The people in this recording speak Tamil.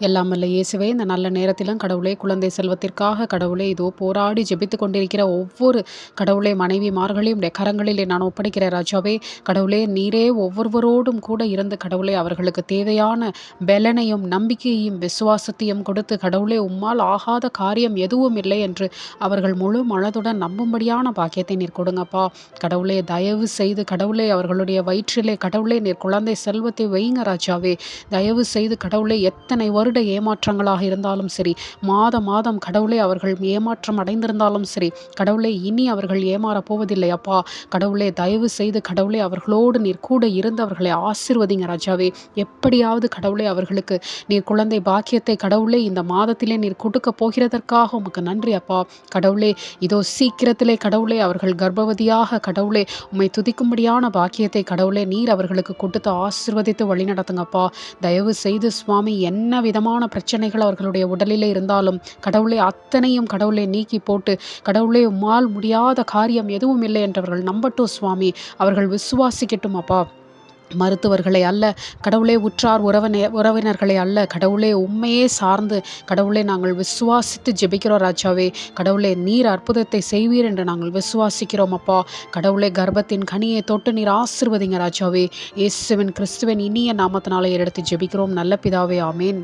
எல்லாம் வல்ல இயேசுவே இந்த நல்ல நேரத்திலும் கடவுளே குழந்தை செல்வத்திற்காக கடவுளே இதோ போராடி ஜெபித்து கொண்டிருக்கிற ஒவ்வொரு கடவுளே மனைவிமார்களையும் உடைய கரங்களிலே நான் ஒப்படைக்கிற ராஜாவே கடவுளே நீரே ஒவ்வொருவரோடும் கூட இருந்து கடவுளே அவர்களுக்கு தேவையான பலனையும் நம்பிக்கையையும் விசுவாசத்தையும் கொடுத்து கடவுளே உம்மால் ஆகாத காரியம் எதுவும் இல்லை என்று அவர்கள் முழு மனதுடன் நம்பும்படியான பாக்கியத்தை நீர் கொடுங்கப்பா. கடவுளே தயவு செய்து கடவுளே அவர்களுடைய வயிற்றிலே கடவுளே நீர் குழந்தை செல்வத்தை வைங்க ராஜாவே. தயவு செய்து கடவுளே எத்தனை வரும் வருட ஏமாற்றங்களாக இருந்தாலும் சரி மாத மாதம் கடவுளே அவர்கள் ஏமாற்றம் அடைந்திருந்தாலும் சரி கடவுளே இனி அவர்கள் ஏமாறப் போவதில்லை அப்பா. கடவுளே தயவு செய்து கடவுளே அவர்களோடு நீர் கூட இருந்து அவர்களை ஆசிர்வதிங்க ராஜாவே. எப்படியாவது கடவுளே அவர்களுக்கு நீர் குழந்தை பாக்கியத்தை கடவுளே இந்த மாதத்திலே நீர் கொடுக்க போகிறதற்காக உமக்கு நன்றி அப்பா. கடவுளே இதோ சீக்கிரத்திலே கடவுளே அவர்கள் கர்ப்பவதியாக கடவுளே உம்மை துதிக்கும்படியான பாக்கியத்தை கடவுளே நீர் அவர்களுக்கு கொடுத்து ஆசிர்வதித்து வழிநடத்துங்கப்பா தயவு செய்து சுவாமி என்ன வித விதமான பிரச்சனைகள் அவர்களுடைய உடலில் இருந்தாலும் கடவுளை அத்தனையும் கடவுளை நீக்கி போட்டு கடவுளே உம்மால் முடியாத காரியம் எதுவும் இல்லை என்றவர்கள் நம்பட்டும் சுவாமி. அவர்கள் விசுவாசிக்கட்டும் அப்பா. மருத்துவர்களை அல்ல கடவுளே உற்றார் உறவினை உறவினர்களை அல்ல கடவுளே உண்மையே சார்ந்து கடவுளே நாங்கள் விசுவாசித்து ஜெபிக்கிறோம் ராஜாவே. கடவுளே நீர் அற்புதத்தை செய்வீர் என்று நாங்கள் விசுவாசிக்கிறோம் அப்பா. கடவுளே கர்ப்பத்தின் கனியை தொட்டு நீர் ஆசிர்வதிங்க ராஜாவே. இயேசுவின் கிறிஸ்துவின் இனிய நாமத்தினாலே எடுத்து ஜெபிக்கிறோம். நல்ல பிதாவே ஆமேன்.